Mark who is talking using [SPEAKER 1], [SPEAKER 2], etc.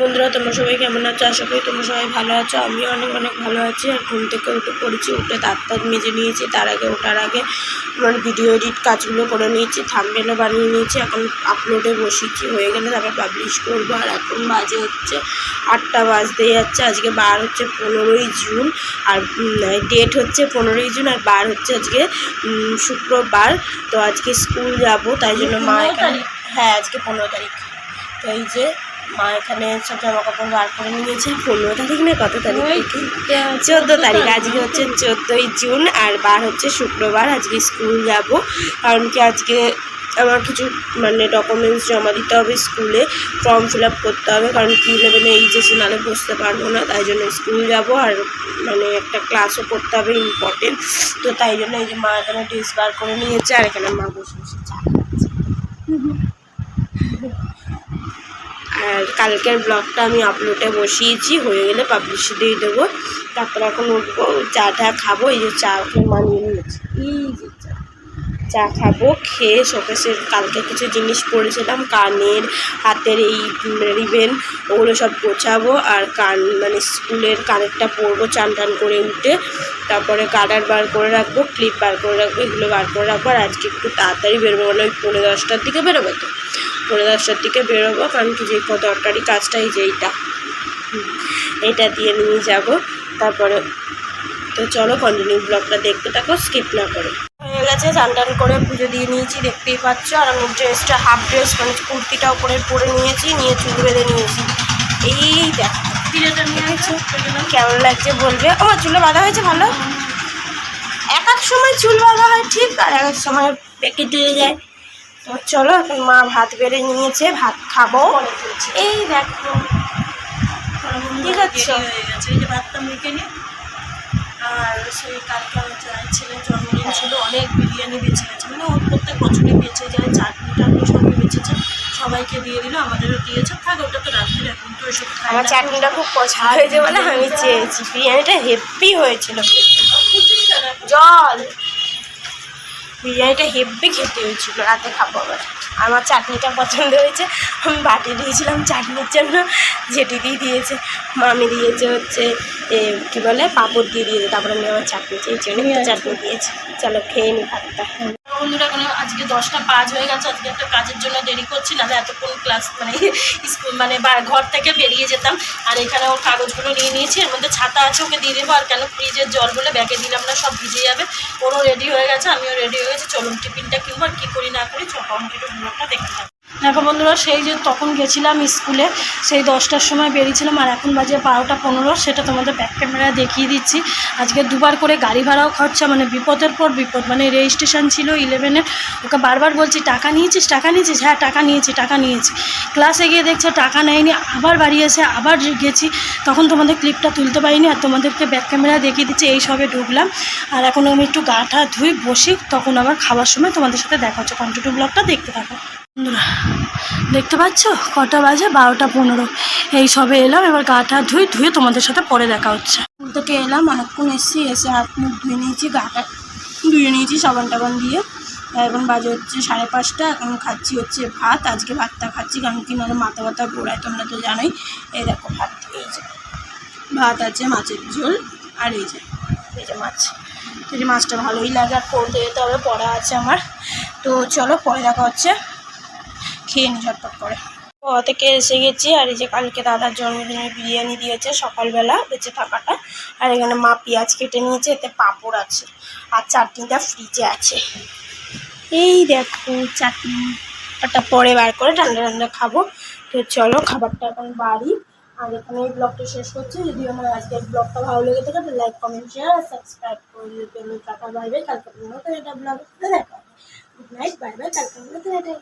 [SPEAKER 1] বন্ধুরা তোমরা সবাই কেমন আছো? আশা করি তোমরা সবাই ভালো আছো। আমিও অনেক অনেক ভালো আছি। আর ঘুম থেকে উঠে পড়েছি উঠে দাঁত তাঁত মেজে নিয়েছি। তার আগে ওঠার আগে আমার ভিডিও এডিট কাজগুলো করে নিয়েছি থামবেলও বানিয়ে নিয়েছি। এখন আপলোডে বসেছি। হয়ে গেলে তারপর পাবলিশ করব। আর এখন বাজে হচ্ছে আটটা বাজতে যাচ্ছে। আজকে বার হচ্ছে পনেরোই জুন। আর ডেট হচ্ছে পনেরোই জুন। আর বার হচ্ছে আজকে শুক্রবার। তো আজকে স্কুল যাব। তাই জন্য মা হ্যাঁ আজকে পনেরো তারিখ। তো এই যে মা এখানে সব জামা কাপড় বার করে নিয়েছে পনেরো তারিখ না কত তারিখ? চোদ্দ তারিখ আজকে হচ্ছে চোদ্দোই জুন আর বার হচ্ছে শুক্রবার আজকে স্কুল যাব। কারণ কি আজকে আমার কিছু মানে ডকুমেন্টস জমা দিতে হবে স্কুলে ফর্ম ফিল আপ করতে হবে কারণ কি ইলেভেনে এইচএসি নালে বসতে পারব না তাই জন্য স্কুল যাব আর মানে একটা ক্লাসও করতে হবে ইম্পর্টেন্ট তো তাই জন্য এই যে মা এখানে ড্রেস বার করে নিয়েছে আর এখানে মা বসে বসে চা খাচ্ছে। কালকের ব্লগটা আমি আপলোডে বসিয়েছি, হয়ে গেলে পাবলিশ দিয়ে দেবো। তারপর এখন উঠবো, চা টা খাব, এই যে চা মানিয়ে নিয়েছি। এই যে চা। চা খাব, খেয়ে শোকেসের কালকে কিছু জিনিস পরেছিলাম কানের, হাতের এই রিবেন ওগুলো সব গোছাবো আর কান মানে স্কুলের কানেরটা পরবো, চান টান করে উঠে। তারপরে কাটার বার করে রাখব ক্লিপ বার করে রাখব, এগুলো বার করে রাখব, আর আজকে একটু তাড়াতাড়ি বেরোবো মানে ওই পনেরো দশটার দিকে বেরোবো তো। পনেরো দশটার দিকে বেরোবো কারণ কি যে দরকারি কাজটাই এই যে এইটা। হুম, এইটা দিয়ে নিয়ে যাব। তারপরে তো চলো কন্টিনিউ ব্লগটা দেখতে থাকো স্কিপ না করে। হয়ে গেছে চান টান করে পুজো দিয়ে নিয়েছি দেখতেই পাচ্ছ। আর আমি ড্রেসটা হাফ ড্রেস মানে কুর্তিটা উপরে পরে নিয়েছি নিয়ে চুল বেঁধে নিয়েছি। এই কেমন লাগছে বলবে? ও চুলে বাঁধা হয়েছে ভালো? এক এক সময় চুল বাঁধা হয় ঠিক আর এক এক সময় পেকে দিয়ে যায়। তো চলো এখন মা ভাত বেড়ে নিয়েছে ভাত খাব। এই দেখো। ঠিক আছে।
[SPEAKER 2] গেছে এই যে ভাতটা মেখে আর সেই কালকে আমার ছেলের জন্মদিন ছিল অনেক বিরিয়ানি বেঁচে গেছে। মানে ওর প্রত্যেক বছরই বেঁচে যায় চাটনি টাটনি সবই বেঁচেছে। সবাইকে দিয়ে দিল আমাদেরও দিয়েছে। থাক ওটা তো রাত্রে এখন তো ওইসব খাই
[SPEAKER 1] আমার চাটনিটা খুব পছন্দ হয়েছে বলে আমি চেয়েছি। বিরিয়ানিটা হেভি হয়েছিল? জল। বিরিয়ানিটা হেব্বি খেতে হয়েছিল রাতে খাব আবার আমার চাটনিটা পছন্দ হয়েছে। আমি বাটি দিয়েছিলাম চাটনির জন্য, যেটি দিয়ে দিয়েছে। মামি দিয়েছে হচ্ছে কী বলে, পাঁপড় দিয়ে দিয়েছে। তারপরে আমি আমার চাটনি চেয়েছি চাটনি দিয়েছি। চলো খেয়ে নি ভাতটা।
[SPEAKER 2] বন্ধুরা এখন আজকে দশটা পাঁচ হয়ে গেছে, আজকে একটা কাজের জন্য দেরি করছি না এতক্ষণ ক্লাস মানে স্কুল মানে ঘর থেকে বেরিয়ে যেতাম। আর এখানে ওর কাগজগুলো নিয়ে নিয়েছি, এর মধ্যে ছাতা আছে, ওকে দিয়ে দেবো, আর কেন ফ্রিজের জল বলে ব্যাগে দিলাম না, সব ভিজে যাবে। ওরও রেডি হয়ে গেছে, আমিও রেডি হয়ে গেছি, চলুন টিফিনটা কিনবো, আর কী করি না করি, চল ব্লগটা দেখতে থাকব দেখো বন্ধুরা, সেই যে তখন গেছিলাম স্কুলে, সেই দশটার সময় বেরিয়েছিলাম আর এখন বাজে বারোটা পনেরো, সেটা তোমাদের ব্যাক ক্যামেরা দেখিয়ে দিচ্ছি। আজকে দুবার করে গাড়ি ভাড়াও খরচা মানে বিপদের পর বিপদ মানে রেজিস্ট্রেশন ছিল ইলেভেনের ওকে বারবার বলছি, টাকা নিয়েছিস? টাকা নিয়েছিস? হ্যাঁ টাকা নিয়েছি টাকা নিয়েছি। ক্লাসে গিয়ে দেখছে, টাকা নেয়নি। আবার বাড়ি এসে আবার গেছি। তখন তোমাদের ক্লিপটা তুলতে পারিনি আর তোমাদেরকে ব্যাক ক্যামেরা দেখিয়ে দিচ্ছি, এই সবে ঢুকলাম। আর এখন আমি একটু গা টা ধুই, বসি, তখন আবার খাওয়ার সময় তোমাদের সাথে দেখা হচ্ছে। কন্টিনিউ ব্লগটা দেখতে থাকো। দেখতে পাচ্ছ? কটা বাজে, বারোটা পনেরো। এই সবে এলাম, এবার গাটা ধুই ধুয়ে তোমাদের সাথে পরে দেখা হচ্ছে।
[SPEAKER 1] স্কুল থেকে এলাম, অনেকক্ষণ এসেছি, এসে হাত মুখ ধুয়ে নিয়েছি গাটা ধুয়ে নিয়েছি সাবান টাবান দিয়ে। এখন বাজে হচ্ছে সাড়ে পাঁচটা, এখন খাচ্ছি হচ্ছে ভাত, আজকে ভাতটা খাচ্ছি, কারণ কি নাহলে মাথা ব্যথা ঘোরায় তোমরা তো জানোই। এই দেখো ভাত, এই যে ভাত আছে, মাছের ঝোল, আর এই যে এই যে মাছ। এই যে মাছটা ভালোই লাগে, আর পড়তে যেতে হবে, পড়া আছে আমার। তো চলো, পরে দেখা হচ্ছে। খেয়ে নি ঝটপট করে। থেকে এসে গেছি, আর এই যে কালকে দাদার জন্মদিনের বিরিয়ানি দিয়েছে সকালবেলা বেঁচে থাকাটা, আর এখানে মা পেঁয়াজ কেটে নিয়েছে, এতে পাঁপড় আছে, আর চাটনিটা ফ্রিজে আছে। এই দেখো চাটনি, ওটা পরে বার করে ঠান্ডা ঠান্ডা খাব। তো চলো খাবারটা এখন বাড়ি। আর এখানে এই ব্লগটা শেষ করছি। যদি আমার আজকের ব্লগটা ভালো লেগে থাকে তো লাইক কমেন্ট শেয়ার আর সাবস্ক্রাইব করে দিতে টাকা বাই বাই কালকে নতুন একটা ব্লগ দেখা গুড নাইট বাই বাই কালকে নতুন একটা